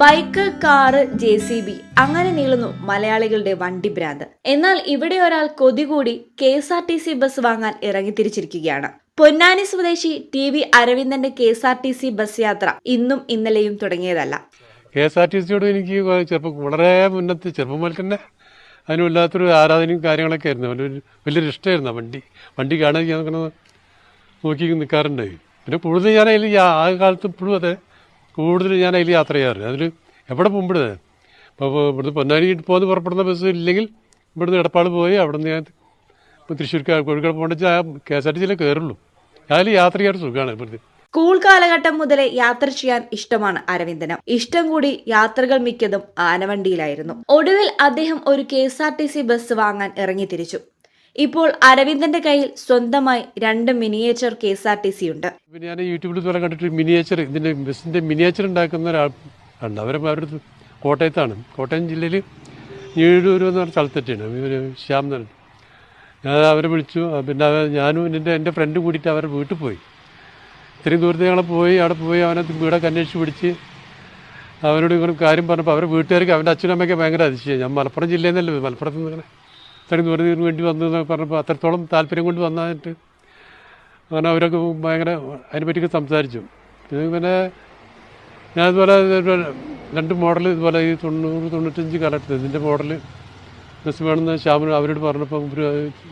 Bike car J C B അങ്ങനെ നീളുന്നു മലയാളികളുടെ വണ്ടി ഭ്രാന്ത്. എന്നാൽ ഇവിടെ ഒരാൾ കൊതി കൂടി K S R T C bus വാങ്ങാൻ ഇറങ്ങിത്തിരിച്ചിരിക്കുകയാണ് പൊന്നാനി സ്വദേശി T V അരവിന്ദന്റെ K S R T C bus യാത്ര ഇന്നും ഇന്നലെയും തുടങ്ങിയതല്ല. കെ എസ് ആർ ടി സിയോട് എനിക്ക് ചെറുപ്പം വളരെ മുന്നത്തെ ചെറുപ്പം മുതൽ തന്നെ അതിന് വല്ലാത്തൊരു ആരാധനയും കാര്യങ്ങളൊക്കെ ആയിരുന്നു. വലിയൊരു വലിയൊരു ഇഷ്ടമായിരുന്നു വണ്ടി. വണ്ടി കാണാൻ നോക്കി നിൽക്കാറുണ്ടായി പിന്നെ കൂടുതൽ ഞാൻ ആ കാലത്ത് ഇപ്പോഴും അതെ കൂടുതൽ ഞാൻ അതിൽ യാത്ര ചെയ്യാറില്ല. അതിൽ എവിടെ പോകുമ്പോഴേ അപ്പോൾ ഇവിടുന്ന് പൊന്നാനി പോകുന്ന പുറപ്പെടുന്ന ബസ് ഇല്ലെങ്കിൽ ഇവിടുന്ന് എടപ്പാൾ പോയി അവിടെ നിന്ന് ഞാൻ ഇപ്പോൾ തൃശ്ശൂർ കോഴിക്കോട് പോകേണ്ട കെ എസ് ആർ ടി സിയിലേ കയറുള്ളൂ അതിൽ യാത്ര ചെയ്യാൻ സുഖമാണ് ഇവിടുത്തെ സ്കൂൾ കാലഘട്ടം മുതലേ യാത്ര ചെയ്യാൻ ഇഷ്ടമാണ് അരവിന്ദന്. ഇഷ്ടം കൂടി യാത്രകൾ മിക്കതും ആനവണ്ടിയിലായിരുന്നു. ഒടുവിൽ അദ്ദേഹം ഒരു കെ ബസ് വാങ്ങാൻ ഇറങ്ങിത്തിരിച്ചു ഇപ്പോൾ അരവിന്ദന്റെ കയ്യിൽ സ്വന്തമായി രണ്ട് miniature K S R T C ഉണ്ട്. ഞാൻ യൂട്യൂബിൽ ഇതുപോലെ കണ്ടിട്ട് മിനിയേച്ചർ ഇതിന്റെ ബസ്സിന്റെ മിനിയേച്ചർ ഉണ്ടാക്കുന്ന ഒരാൾ ഉണ്ട്. അവരെ അവരുടെ കോട്ടയത്താണ്. കോട്ടയം ജില്ലയിൽ ഞീഴൂർ എന്ന് പറഞ്ഞ സ്ഥലത്തെത്തിയാണ് ഇവർ ശ്യാം എന്ന് ഞാൻ അവരെ വിളിച്ചു. പിന്നെ ഞാനും എന്റെ എന്റെ ഫ്രണ്ട് കൂടിയിട്ട് അവരുടെ വീട്ടിൽ പോയി. ഇത്രയും ദൂരത്ത് ഞങ്ങൾ പോയി അവിടെ പോയി അവനെ വീടൊക്കെ അന്വേഷിച്ച് പിടിച്ച് അവനോട് ഇങ്ങനെ കാര്യം പറഞ്ഞപ്പോൾ അവരുടെ വീട്ടുകാർക്ക് അവന്റെ അച്ഛനും അമ്മയ്ക്ക് ഭയങ്കര അതിശയം. ഞാൻ മലപ്പുറം ജില്ലയിൽ നിന്നല്ലേ മലപ്പുറത്ത് നിന്ന് ഇത്രയും ദൂരത്തിന് വേണ്ടി വന്നു എന്നൊക്കെ പറഞ്ഞപ്പോൾ അത്രത്തോളം താല്പര്യം കൊണ്ട് വന്നതായിട്ട് അങ്ങനെ അവരൊക്കെ ഭയങ്കര അതിനെപ്പറ്റിയൊക്കെ സംസാരിച്ചു. പിന്നെ ഞാനിതുപോലെ രണ്ട് മോഡൽ ഇതുപോലെ ഈ തൊണ്ണൂറ് തൊണ്ണൂറ്റഞ്ച് കാലഘട്ടത്തിൽ ഇതിന്റെ മോഡൽ ബസ് വേണമെന്ന് ശ്യാമൻ അവരോട് പറഞ്ഞപ്പോൾ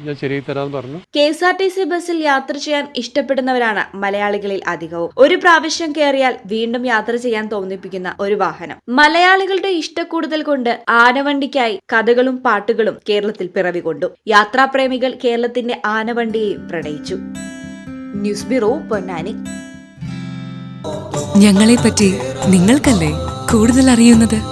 ഞാൻ ശരിയായി തരാമെന്ന് പറഞ്ഞു. K S R T C ബസ്സിൽ യാത്ര ചെയ്യാൻ ഇഷ്ടപ്പെടുന്നവരാണ് മലയാളികളിൽ അധികവും. ഒരു പ്രാവശ്യം കയറിയാൽ വീണ്ടും യാത്ര ചെയ്യാൻ തോന്നിപ്പിക്കുന്ന ഒരു വാഹനം. മലയാളികളുടെ ഇഷ്ടക്കൂടുതൽ കൊണ്ട് ആനവണ്ടിക്കായി കഥകളും പാട്ടുകളും കേരളത്തിൽ പിറവികൊണ്ടു. യാത്രാപ്രേമികൾ കേരളത്തിന്റെ ആനവണ്ടിയെയും പ്രണയിച്ചു. News bureau Ponnani. ഞങ്ങളെപ്പറ്റി നിങ്ങൾക്കല്ലേ കൂടുതൽ അറിയുന്നത്?